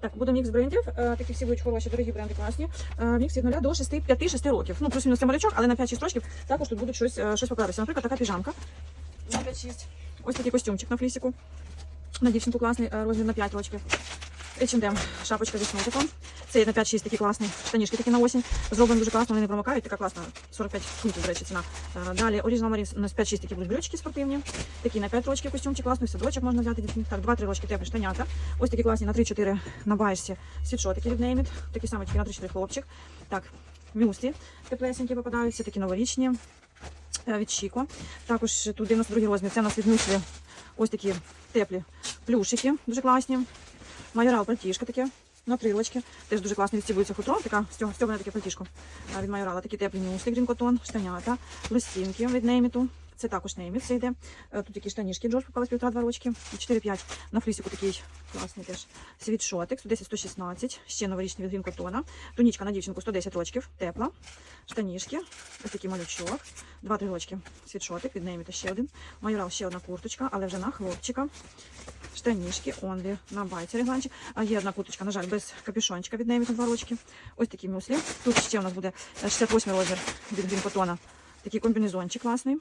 Так, буде мікс брендів. Е, Такі всі будуть хороші, дорогі бренди, класні. Е, Мікс від 0 до 6, 5-6 років. Ну, плюс-мінус це малючок, але на 5-6 років також тут будуть щось, е, щось поправитися. Наприклад, така піжамка на 5-6. Ось такий костюмчик на флісіку. На дівчинку класний розмір на 5 років. H&M, шапочка зі снотиком. Це є на 5-6 такі класні штанішки такі на осінь. Зроблені дуже класно, вони не промокають, така класна, 45 фунтів, до речі, ціна. Е, Далі Original Marines у нас 5-6 такі будуть брючки спортивні. Такі на 5 років костюмчик класний, садочок можна взяти. Так, 2-3 рочки теплі штанята. Ось такі класні на 3-4 на байсі світшотики від It. Такі самі такі на 3-4 хлопчик. Так, мюслі теплесенькі попадаються, такі новорічні е, від Чіко. Також тут 92 розмір. Це у нас від мюслі ось такі теплі плюшики, дуже класні. Майорал пальтішка таке. На три рочки. Теж дуже класно відстібується хутром. Така стьобане таке пальтішко від майорала. Такі теплі мюсли, грінкотон, штанята, листінки від нейміту. Це також нейміт, це йде. Е, Тут такі штанішки, Джордж попались півтора-два рочки. І 4-5. На флісіку такий класний теж. Світшотик, 110-116. Ще новорічний від грінкотона. Тунічка на дівчинку 110 рочків, тепла. Штанішки, ось такий малючок. Два-три рочки. Світшотик від нейміта ще один. Майорал ще одна курточка, але вже на хлопчика. Штанішки, онлі на байці регланчик. А є одна курточка, на жаль, без капюшончика від неї два рочки. Ось такі мюслі. Тут ще у нас буде е, 68 розмір від грінкотона. Такий комбінезончик класний.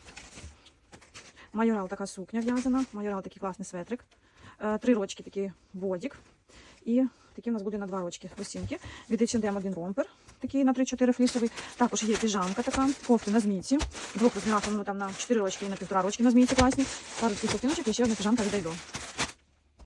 Майорал така сукня в'язана. Майорал такий класний светрик. Е, Три рочки такий бодік. І такий у нас буде на два рочки лосінки. Від H&M один ромпер. Такий на 3-4 флісовий. Також є піжамка така, кофти на змійці. Двох розмірах, ну там на 4 рочки і на півтора рочки на змійці класні. Пару таких кофтиночок і ще одна піжамка від.